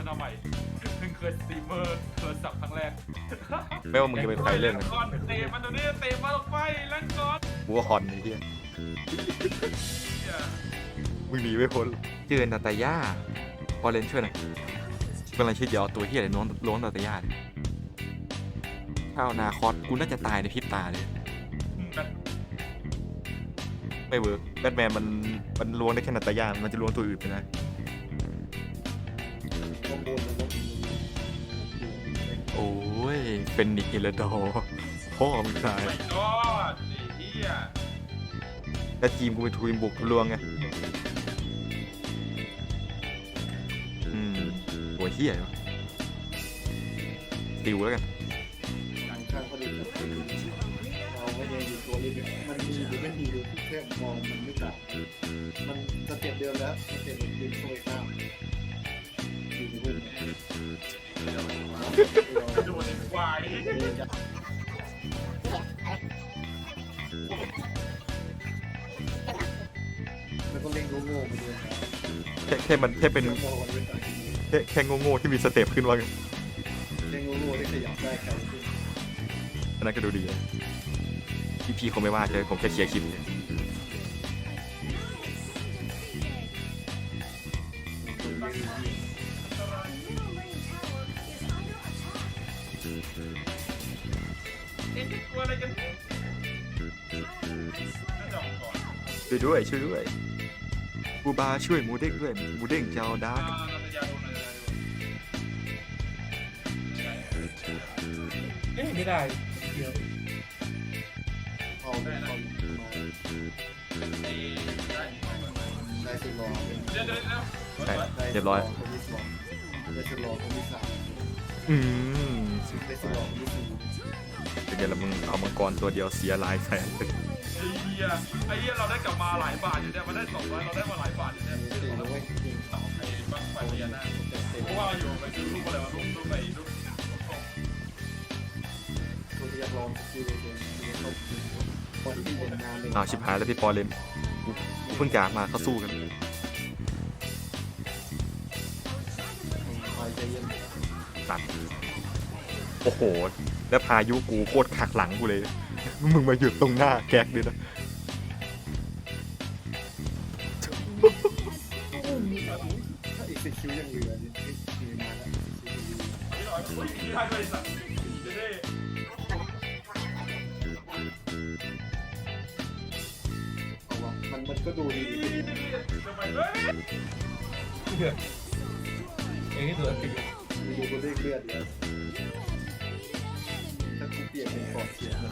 อร์ทำไมเพิ่งเคยสตรีมเมอร์โทรศัพท์ครั้งแรกไม่ว่ามึงจะเป็นใครเล่นก่อนเตะมันตัวนี้เตะมาลงไปแล้วก่อนกูว่าคอนไอ้เหี้ยเนี่ยมึงหนีไม่พ้นเจอนาตาย่าพอเล่นช่วยหน่อยกำลังคิดเดี๋ยวเอาตัวเหี้ยอะไรล้วงล้วงนาตาย่าเนี่ยข้าวนาคอสกูน่าจะตายในพริบตาเลยแบบไม่เวิร์กแบทแมนมันมันล้วงได้แค่นาตาย่ามันจะล้วงตัวอื่นไปได้ข้างบนแล้วก็ โอ้ย เป็นนิกเอลดอร์พ่อมึงตายไม่ยอดไอ้เหี้ยแล้วทีมกูเป็นทีมบุกทะลวงไงอืมหัวเหี้ยวะติวแล้วกันทางข้างเขาดูแบบเราไม่ได้อยู่ตัวเลยมันมีหรือไม่มีเลยแค่มองมันไม่ต่างมันสเต็ปเดิมแล้วสเต็ปมันดึงเข้าไโดนไอ้ควายแล้วก็เล่นโง่ๆไปด้วยนะแค่แค่มันแค่เป็นมองมันไม่ต่างแค่แค่โง่ๆที่มีสเต็ปขึ้นว่ากันเล่นโง่ๆได้ขยับได้ใครขึ้นอันนั้นก็ดูดีนะพี่พี่คงไม่ว่าเลยผมแค่เคลียร์คลิปเนี่ย ช่วยด้วยช่วยด้วยกูบาช่วยหมูเด้งด้วยหมูเด้งเจ้าดาอ่านาตยาโดนอะไรอยู่เอ้ยไม่ได้เดี๋ยวเอาเอามาไอ้ได้ได้สุดรอเป็นเดี๋ยวเดี๋ยวเดี๋ยวใช่ได้เรียบร้อยคนที่สองได้สุดรอคนที่สามอืมได้สุดรอคนที่สี่เป็นไงล่ะมึงเอามังกรตัวเดียวเสียหลายแสน ไอ้เหี้ยไอ้เหี้ยเราได้กลับมาหลายบาทอยู่เนี่ยมันได้สองร้อยเราได้มาหลายบาทอยู่เนี่ยเดี๋ยวเราไว้จริงสองไอ้บ้างไฟพญานาคๆเต็มเพราะว่าอยู่ไปซื้อรูปอะไรมารูปรูปไปรูปคนที่อยากลองคือเลยคือเขาคนที่เป็นงานเลยอ้าวชิบหายแล้วพี่ปอเลนกูกูเพิ่งจากมาเขาสู้กันคอยใจเย็นตัดโอ้โห แล้วพายุกูโคตรขักหลังกูเลย มึงมาหยุดตรงหน้าแก๊กเลยนะถ้าอีกสิคิวยังเหลือนี่มีมาแล้วที่ร้อยคนที่ได้บริษัทจะได้เอาวะมันมันก็ดูดีเฮ้ยเอ้ยตัวติดมีดูเลือดเลือดเยอะถ้ากูเปลี่ยนเป็นกอดเสียงนะ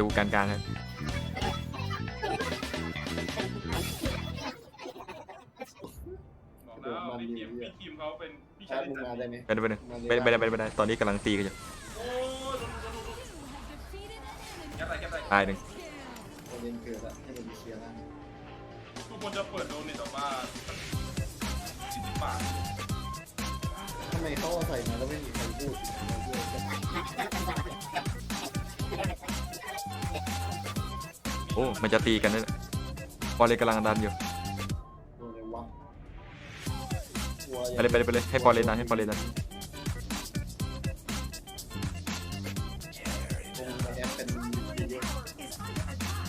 ดี๋ยวกูการการให้บอกแล้วพี่ทีมพี่ทีมเขาเป็นพี่ชาชายร์จมึงมาได้ไหมไปเลยไปเลยไปเลยไปเลยไปเลยไปเลยตอนนี้กำลังตีกันอยู่โอ้แกอะไรแกอะไรตายหนึ่งประเด็นเกิดแล้วให้มันเคลียร์แล้วทุกคนจะเปิดโดนในแต่ว่าสิบบาททำไมเขาเอาใส่มาแล้วไม่มีใครพูด โอ้มันจะตีกันนั่นแหละปอเลนกำลังดันอยู่โดนเลยวะไปเลยไปเลยไปเลยให้ปอเลนดันให้ปอเลนดัน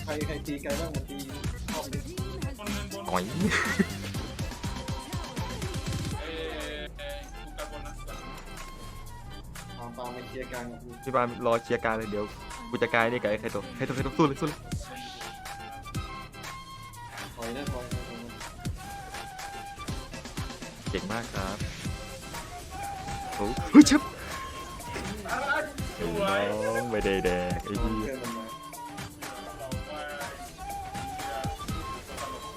ใครใครตีกันบ้างมันตีชอบดิคนเงินบนอ๋อย เอ้กูกันบนนะปามปามมาเคลียร์กลางกับกูพี่บานรอเคลียร์การเลยเดี๋ยวกูจะกลายนี่กับไอ้ใครตัวใครตัวใครตัวสู้เลยสู้เลย มากครับโอ้เฮ้ยเชิบสวยน้องไม่ได้แดกไอ้เอาที่เพื่อนมันมาเรา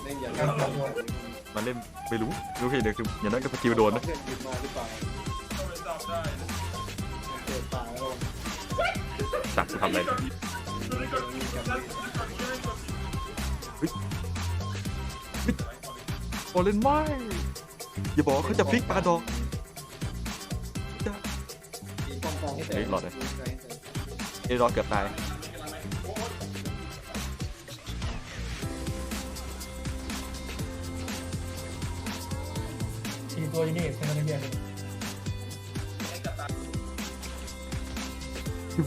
ไปเล่นอย่าข้ามตัวมันเล่นไม่รู้รู้แค่เดียวคืออย่างนั้นก็สกิลโดนนะเพื่อนยืนมาหรือเปล่าเข้าไปจับได้เกิดตายแล้วจับกูทำอะไรเนี่ยปอเลนไม่ อย่าบอกว่าเขาจะพลิกปลาดอกจะตีป้องกันให้แตกเฮ้ยหลอดเลยเอรอเกือบตายสี่ตัวอยู่นี่เป็นอะไรเงี้ยเลย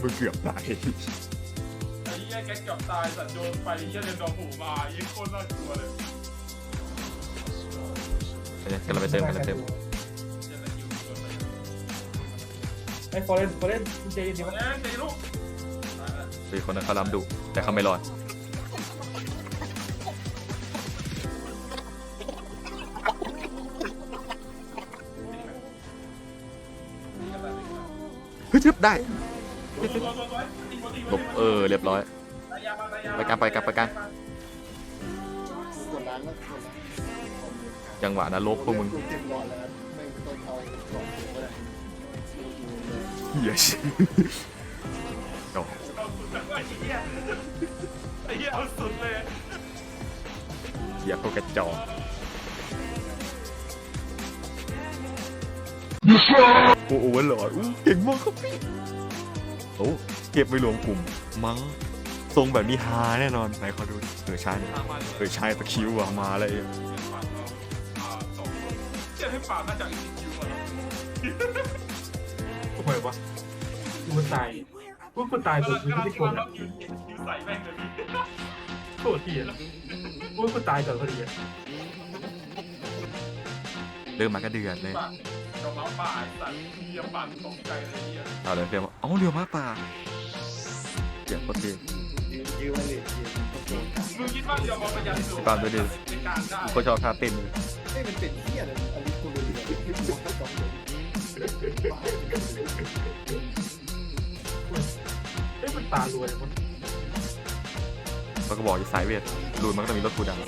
มันเกือบตายไอ้เหี้ยแกเกือบตายสัตว์โดนไปเหี้ยเรนดอมหูมายิ่งโคตรน่ากลัวเลย เดี๋ยวกำลังไปเติมกำลังไปเติมเหี้ยอะไรอยู่โดนไปไอ้ฟอร์เรนฟอร์เรนคุณเจดีเอ้วะยตีลูกตายแล้วเป็นคนนั้นเขาลำดุแต่เขาไม่รอดเฮ้ยทึบได้หลบเออเรียบร้อยไปกันไปกันไปกันกูกดล้างแล้วกดล้าง จังหวะนรกพวกมึงเก็บหลอดแล้วไม่ต้องเอากล่องกูก็ได้เฮียชิโอ้ไอ้เหี้ยไอ้เหี้ยเอาสุดเลยเฮียพวกกระจอกโอ้โหหลอดอู้เก่งมากครับพี่โอ้เก็บไปรวมกลุ่มมั้งทรงแบบนี้ฮาแน่นอนไหนขอดูเออใช่เออใช่ตะคิวอะมาเลย เชื่อให้ปากน่าจะอีกคิวอะทำไมวะกูมันตายกูกูตายตัวกูกำลัไม่งได้กดกำลังยืนยืนใส่แม่งเลยพี่โคตรเหี้ยกูกูตายก่อนพอดีอะเริ่มมาก็เดือดเลยปากกับหมาป่าสัตว์เยี่ยมปากตกใจเลยเหี้ยเอาเลยเรียกว่าอ๋อเรือมาป่าเดี๋ยวโคตรเท่ยืนยืนไว้เลยยืนต้องโดนกันมึงคิดว่าเรือมาประหยัดหรือตามไปดิในการได้กูก็ชอบท่าเต้นเฮ้ยมันเป็นเหี้ยอะไรอันนี้กูรู้เลย เอ้ยมันตารวยมันเขาก็บอกอยู่สายเวทรูนมันก็ต้องมีรถกูดัง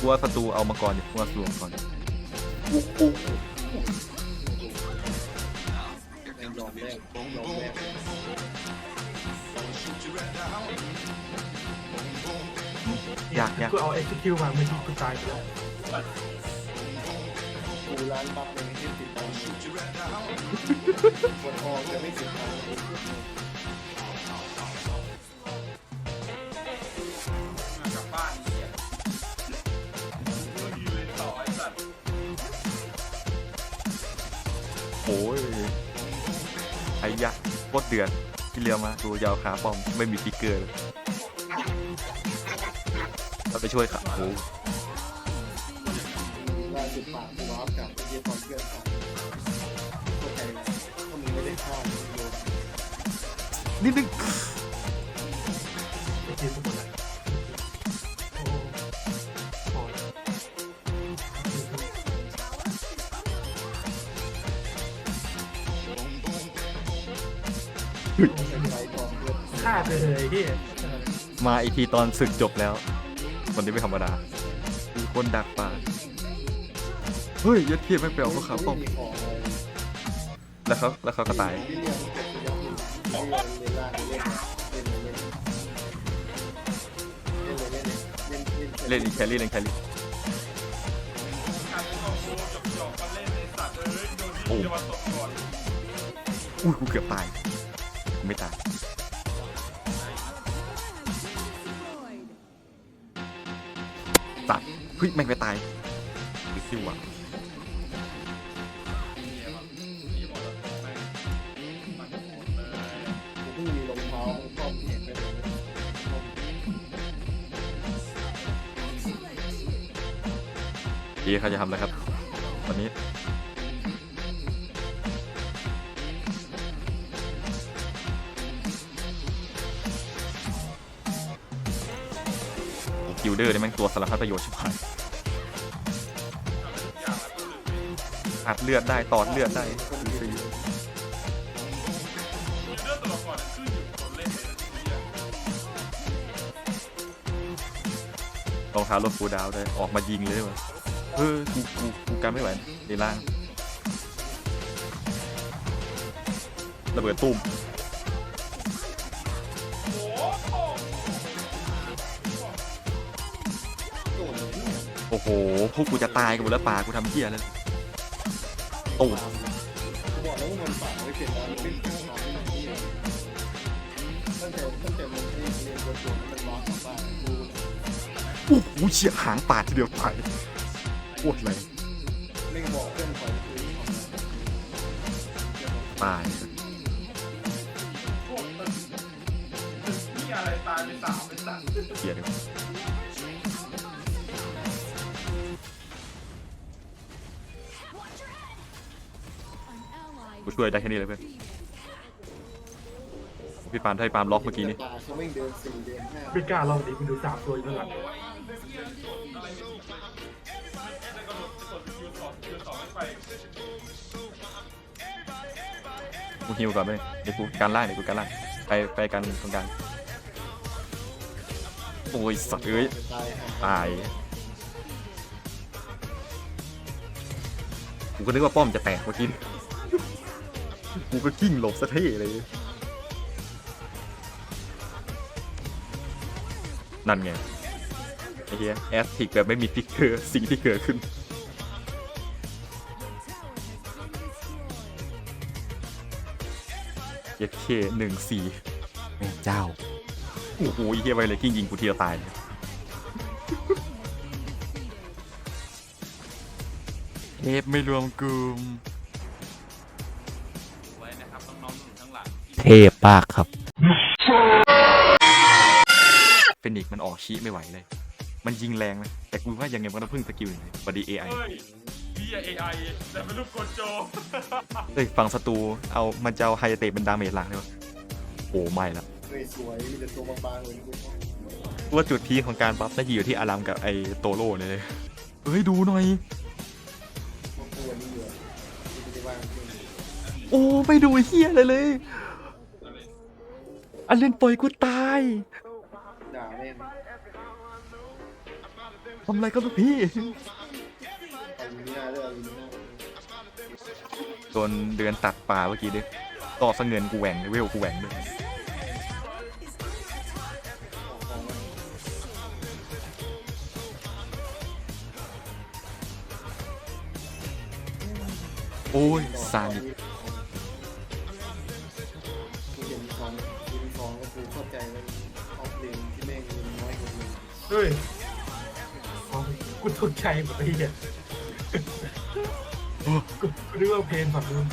กลัวศัตรูเอามาก่อนดิกูว่าศัตรูเอามาก่อนย กยากกูเอาเอ็กซ์คิวมาเมื่อกี้กูตายไปแล้วกูร้านบัฟเลยไม่ติดตามปวดคอจะไม่ติดตามกลับบ้านเหี้ยมึงยืนเลยต่อไอ้สัตว์โอ้ยไอ้ยักษ์โคตรเดือดที่เรือมาตัวยาวขาป้อม ไม่มีฟิกเกอร์เลย เราไปช่วยขาโอ้ล่าสุดปากกูว้าวกับไอ้เหี้ยตอนเพื่อนกันเข้าใจนะถ้ามึงไม่ได้ฆ่าโดนนิดนึงไอ้เหี้ยทุกคนเลยโอ้พอแล้วใช้ก่อนเพื่อนฆ่าไปเลยไอ้เหี้ยมาอีกทีตอนศึกจบแล้ว คนนี้ไม่ธรรมดาคือคนดักป่าเฮ้ยยัดเทียบไม่งไปเอาพวกขาป้อมไม่มีของอะไรแล้วเขาแล้วเขาก็ตายที่เรียนเก็บตัวอย่างนี้เรียนเรียนล่างเล่นเล่นเล่นเล่นเล่นเล่นเล่นเล่นอีกแครี่เล่นแครี่การเข้าโซ่กับหยอกมาเล่นในสัตว์เอ้ยโดนที่เรือมาตกก่อนอุ้ยกูเกือบตาย ตัดเฮ้ยแม่งไปตายหรือซิวอะเพิ่งมีรองเท้าก็เห็นไปเลยดีเขาจะทำอะไรครับ วันนี้ เดอร์นี่แม่งตัวสารพัดประโยชน์ชิบหายอัดเลือดได้ตอดเลือดได้รองตัวละครขึ้นอยู่กับคนเท้ารถฟูดาวได้ออกมายิงเลยว่ะเออกูกูกูกันไม่ไหวในล่างระเบิดตุ้ม อ้โห พวกกูจะตายกันหมดแล้วป่ากูทำเหี้ยแล้วโอ้กูบอกแล้วว่ามันฝังไว้เสร็จแล้วมันไม่ทำให้มันเที่ยตั้งแต่ตั้งแต่มันเรียนเรียนตัวมันร้อนกลับบ้ากูโอ้โหเฉียหางปาดทีเดียวตายปวดเลยไม่บอกเพื่อนคอยคุยตายโอ้ตึกตึกนี่อะไรตายไปสามเป็นสัตว์เกลียด ช่วยได้แค่นี้เลยเพื่อนพี่ปาล์มถ้าพี่ปาล์มล็อกเมื่อกี้นี่ตาเขาไม่เดินสี่เดินห้าไม่กล้าลองดิมันดูสามตัวอยู่ข้างหลังแต่ก็กดคิวสองคิวสองไม่ไปกูฮิวก่อนไปเดี๋ยวกูการล่างเดี๋ยวกูการล่างไปไปกันตรงกลางโอ้ยสัตว์เอ้ยตายห่าตายกูก็นึกว่าป้อมจะแตกเมื่อกี้ กูก็กิ้งหลบสะเท่เลย นั่นไง ไอ้เหี้ยแอสติกแบบไม่มีฟิกเกอร์สิ่งที่เกิดขึ้น เอฟเคหนึ่งสี่แม่เจ้า โอ้โหไอ้เหี้ยไปเลยกิ้งยิงกูทีละตายเลยเทปไม่รวมกลุ่ม เทพปากครับเฟนิกซ์มันออกชี้ไม่ไหวเลย มันยิงแรงนะแต่กูว่ายังไงมันต้องพึ่งสกิลอย่างไรบอดีเอไอ เฮ้ยพี่เอไอแต่เป็นลูกโกโจ เอ้ยฝั่งศัตรูเอามันจะเอาไฮเตะเป็นดาเมจหลักเลยวะโอ้ไม่ละเฮ้ยสวยมีแต่ตัวบางๆเลยกูกูว่าจุดพีคของการบัฟน่าจะอยู่ที่อารามกับไอโตโร่เนี่ยเลยเฮ้ยดูหน่อยมันตัวนี้อยู่ที่ไม่ได้ว่างเพื่อนโอ้ไม่ดูเฮียเลยเลย อันเล่นปล่อยกูตายด่าแม่งทำไรก็ลูกพี่ อาลูน่าด้วยเอาลูน่าโดนเดือนตัดป่าเมื่อกี้ดิต่อเสเงินกูแหว่งเลยเวลกูแหว่งด้วยออกของมันโอ้ยซาดิส ฮ้ยอ๋อกูตกใจหมดไอ้เหี้ยกูกูนึกว่าเพลงฝั่งนู้น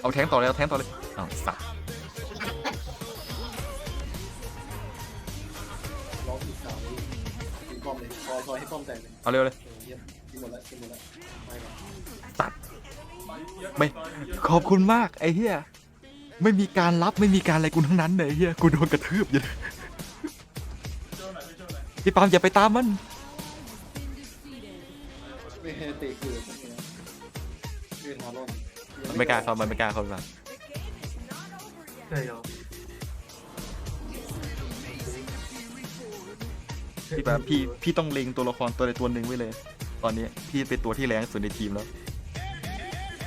เอาแทงต่อเลยเอาแทงต่อเลยอ้าวสัตว์ร้องอีกสาวตีป้อมเลยคอยคอยให้ป้อมแตกเลยเอาเร็วเลยเออเยี่ยมกินหมดละกินหมดละไปก่อนตัด ไม่ ขอบคุณมากไอ้เฮียไม่มีการรับไม่มีการอะไรกูทั้งนั้นเลยไอ้เฮียกูโดนกระทืบอยู่ พี่ปาล์มอย่าไปตามมัน ไม่ให้เตะเกิดนะเกิดฮารอนมันไม่กล้าเข้ามันไม่กล้าเข้ามาใช่เหรอพี่ปาล์มพี่พี่ต้องเล็งตัวละครตัวใดตัวหนึ่งไว้เลย ตอนนี้พี่เป็นตัวที่แรงที่สุดในทีมแล้ว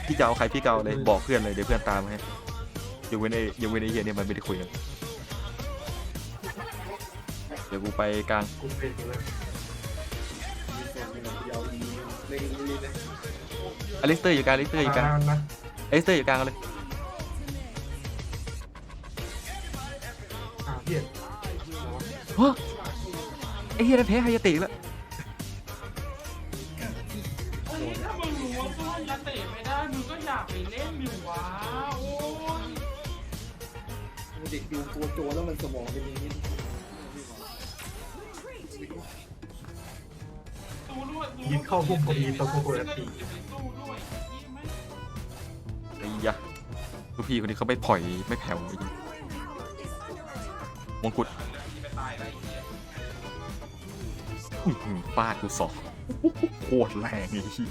พี่จะเอาใครพี่เกเอาเลยบอกเพื่อนเลยเดี๋ยวเพื่อนตามมาให้อย่าเว้นไอ้อย่าเว้นไอ้เฮียเนี่ยมันไม่ได้คุยกัน เดี๋ยวกูไปกลางกูเป็นอยู่แล้วมีส่วนหนึ่งเดียวอีเล่นนี่เลยอลิสเตอร์อยู่กลางอลิสเตอร์อยู่กลางอ่านะอลิสเตอร์อยู่กลางเอาเลยอ่าเพี้ยนฮะไอ้เฮียนั่นแพ้ไฮยาเตะแล้วโอ้ยถ้ามึงรู้ว่าตัวยาเตะไม่ได้ มึงก็อยากไปเล่นอยู่วะโอ้ยเด็กดูตัวโจแล้วมันสมองเป็นอย่างนี้ ยยิงเข้าพุ่มพอดีตอนกูกดอันตีสู้ด้วยยี่ไหมไอ้ยะลูกพี่คนนี้เขาไม่ผ่อยไม่แผ่วจริงมงกุฎที่ไปตายอะไรอย่างเงี้ยอื้อหือฟาดกูสองโคตรแรงไอ้เหี้ย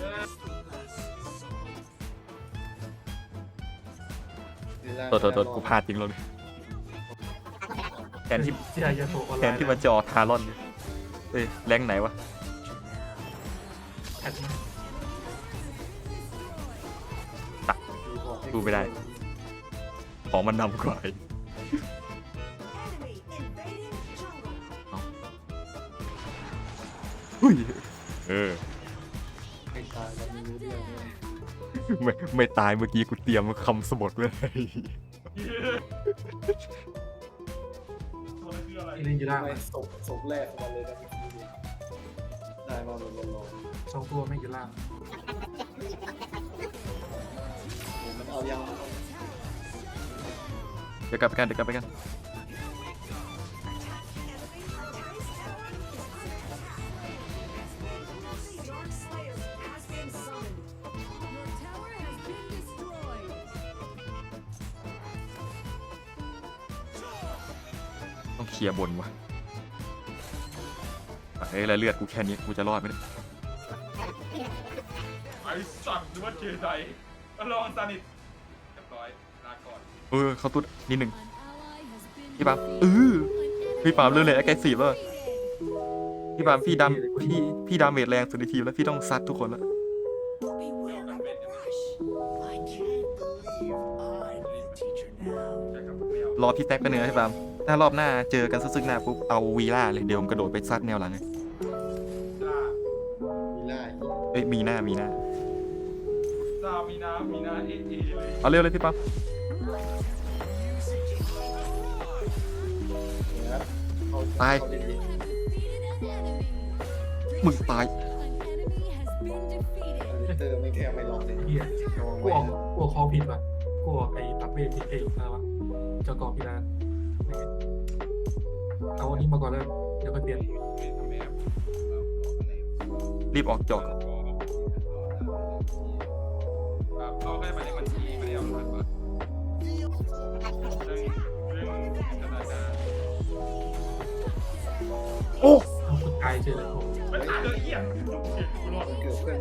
ตัวตัวตัวกูพลาดจริงเลยแทนที่เสียยาโตออนไลแทนน์ที่มันจะออกทารอนเอ้ยแรงไหนวะแอ ดมาดูไม่ได้ ของมันนำกว่าอีกอุ้ยเออใครตายแล้วไม่รู้เรื่องเลยไม่ไม่ตายเมื่อกี้กูเตรียมคำสบทไว้เลยตัวนั้นคืออะไรอีลินอยู่ล่างไม่อะศพศพแรกของมันเลยนะ เมื่อกี้เนี่ยได้มาแบบรอสองตัวไม่อยู่ล่างๆโอ้มันเอายังเอาเดี๋ยวกลับไปกันเดี๋ยวกลับไปกัน Dark Slayer has been summoned. Your tower has been destroyed. ต้องเคลียร์บนวะเอ้ยแล้วเลือดกูแค่นี้กูจะรอดไหมเนี่ยไอ้สัตว์หรือว่าเจไดลองซานิทเรียบร้อยลาก่อนเออเขาตุ๊ดนิดหนึ่ง An ally has been พี่ปาล์ม defeated. เออ An พี่ปาล์มเรื่องเลยแอคทีฟแล้ว defeated. พี่ปาล์มพี่ดำพี่พี่ดาเมจแรงสุดในทีมแล้วพี่ต้องซัดทุกคนแล้ว Beware of the rush. I can't believe I'm the teacher now. ใช่ครับไม่เอารอพี่แท็กกันเนื้อะพี่ปาล์มถ้ารอบหน้าเจอกันซึ่งๆหน้าปุ๊บเอาวีล่าเลยเดี๋ยวผมกระโดดไปซัดแนวหลังเลย อีกเอ้ยมีหน้ามีหน้าซามีน้ำมีน้ำเอเอเลยเอาเร็วเลยพี่ปาล์มนะเขาตายเขาเด็ด Defeated an enemy. มึงตาย An enemy has been defeated. ๆเตอร์ไม่แค่ไม่ล็อกเลยเฮียระวังกูไว้ออกนะกูออกคอผิดว่ะกูออกไอ้ปักเวทผิดเองอะไรวะเจ้ากอพิรานเอาอันนี้มาก่อนแล้วเดี๋ยวค่อยเปลี่ยนรีบออกจอก เอาแค่ไปในบัญชีไม่ได้เอาผ่านมาเรื่องเรื่องธนาคารโอ้เอากูตายเฉยเลยผมไม่ตายเลยเหี้ยกูรอดมันเกิดเพื่อน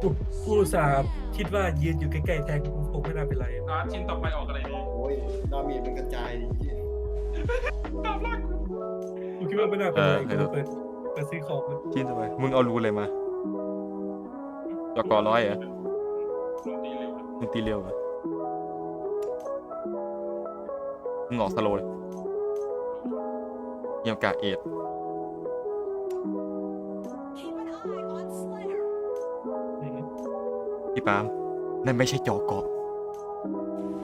กูกูอุตสาห์คิดว่ายืนอยู่ใกล้ๆแทงกูคงไม่น่าเป็นไรอาร์ตชิ้นต่อไปออกอะไรดีโอ้ยดาเมจมันกระจายดิเหี้ยตามล่ากูกูคิดว่าไม่น่าเป็นไรกูเปิดเปิดซื้อของมันชินทำไมมึงเอารูเลยมาจอกอร้อยเหรอ ลงตีเร็วเลยมึงตีเร็วเหรอมึงออกสโลว์เลยเยี่ยมกาเอ็ด Keep an eye on Slayer. พี่ปาล์มนั่นไม่ใช่จอเกาะ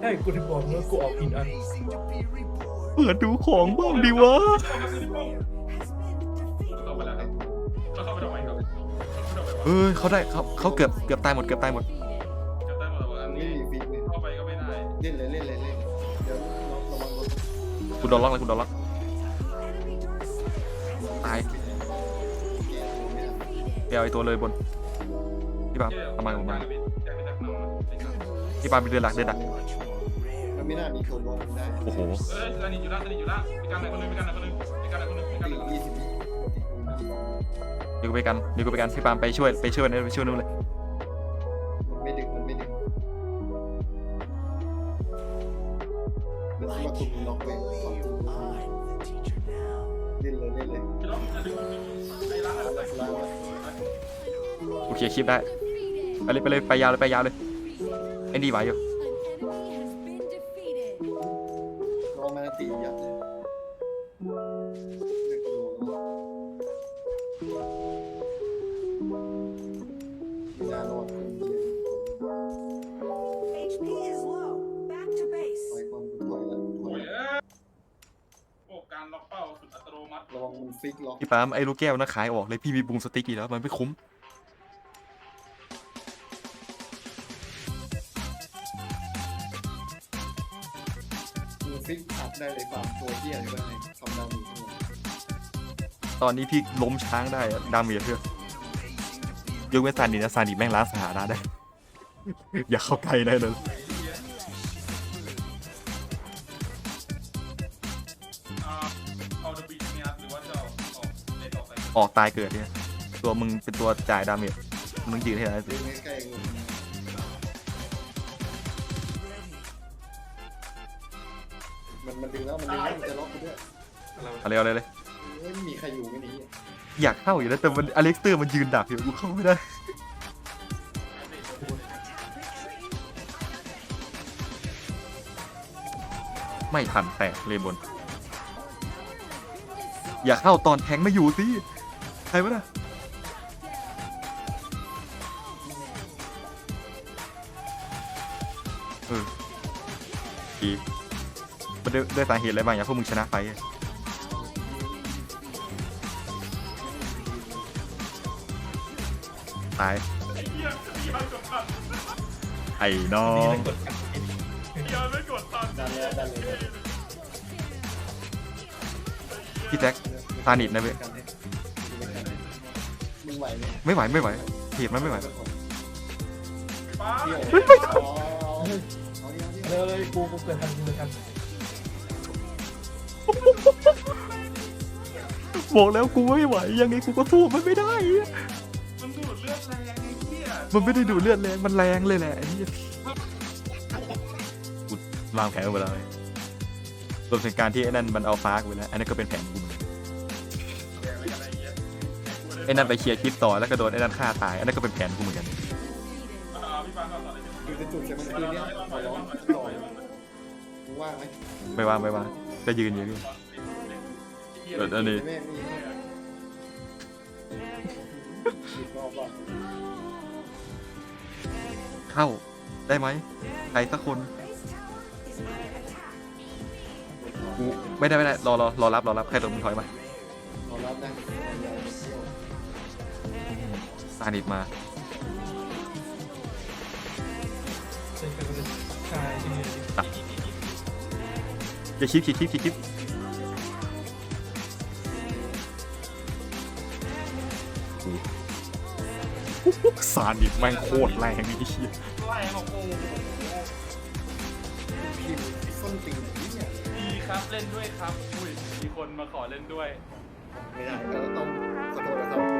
ใช่กูถึงบอกว่ากูออกผิดอัน Amazing to be reborn. เปิดดูของบ้างดิวะ Has been defeated. ไปแล้วครับเข้าไปทำไมครับเข้าไปทำไมวะเออเขาได้เขาเขาเกือบเกือบตายหมดเกือบตายหมด กูโดนล็อกแล้วกูโดนล็อกตายแกตัวไอตัวเลยบนพี่ปามทำไมผมมาแกไม่ได้นพี่ปามเป็นเดือนหลักเดือนหลักมันไม่น่ามีคนลงได้โอ้โหเอ้ยสนิทอยู่ล้วสนิทอยู่ล้วมีการอะไรคนนึงมีการอะไรคนนึงมีการอะไรคนนึงมีการอะไรคนนึงเดี๋ยวไปกันเดี๋ยวกูไปกันพี่ปามไปช่วยไปช่วยนั่นไปช่วยนู่นเลย แล้วมาตุ้มน็อกไปเล่นเลยเล่นเลยไอ้ร้านอะไรล้างไว้โอเคคลิปได้ไปเลยไปเลยไปยาวเลยไปยาวเลยไอ้นี่ไหวอยู่ลองมาตียัดเลย ฟิกล็อกพี่ปาล์มไอ้ลูกแก้วนะขายออกเลยพี่มีบูมสติ๊กอีกแล้วมันไม่คุ้มมันฟิกอัพได้เลยฟาร์มตัวเที่ยอะไรบ้างไงทำดามีทั้งหมดตอนนี้พี่ล้มช้างได้อะดาเมจเพื่อนยกเว้นซานินะซานิแม่งล้างสถานะได้ อย่าเข้าใกล้ได้เลย ออกไปออกตายเกิดเนี่ยตัวมึงเป็นตัวจ่ายดาเมจมึงยืนให้ได้สิเล่นใกล้ๆงูมันมันดึงแล้วมันดึงแล้วมันจะล็อกกูด้วยอะไรวะเอาเลยเอาเลยเลยไม่มีใครอยู่ไม่หนีอยากเข้าอยู่แล้วแต่มันอเล็กเตอร์มันยืนดักอยู่กูเข้าไม่ได้ไม่ทันแตกเลยบน อย่าเข้าตอนแทงไม่อยู่สิ ใครวะน่ะเออดีมันด้วยด้วยสาเหตุอะไรบางอย่างพวกมึงชนะไปอะตายไอ้น้อนี่ง เลยกดกันเดียวไม่กดตอนดันเลยดันเลยพี่แจ็คตาหนิดนะเว้ยมึง ไหวไหมไม่ไหวไม่ไหวเหตุมันไม่ไหวเลยกูกูเกิดทันกูเกิดทันบอกแล้วกูไม่ไหวยังไงกูก็สู้มันไม่ได้ มันดูดเลือดแรงไอ้เหี้ยมันไม่ได้ดูดเลือดแรงมันแรงเลยแหละไอ้เหี้ยกูวางแผนไว้แล้วรวมถึงการที่ไอ้นั่นมันเอาฟ้ากูไปแล้วอันนั้นก็เป็นแผนกู ไอ้นั่นไปเคลียร์คลิปต่อแล้วก็โดนไอ้นั่นฆ่าตาย อันนั้นก็เป็นแผนกูเหมือนกันอ่าพี่ปาต่อต่อเลยอยู่ในจุดใช่ไหมคืนเนี้ยขอร้องต่อมึงว่างไหมไม่ว่างไม่ว่างก็ยืนอยู่นี่ เอออันนี้ แม่มีหยิบรอบว่าเข้าได้ไหมใครสักคน กูไม่ได้ไม่ได้รอรอรอรับรอรับแค่ตรงมึงถอยมา ขอรับนะซานิดมาใช่กันเลยใช่ที่นี่อย่าคลิปคลิปคลิปคลิปคลิปซานิดแม่งโคตรแรงไอ้เหี้ยแรงของกูพิมพ์ส้นตีนนี่เนี่ยดีครับเล่นด้วยครับอุ้ยมีคนมาขอเล่นด้วย ไม่ได้เราต้องขอโทษนะครับ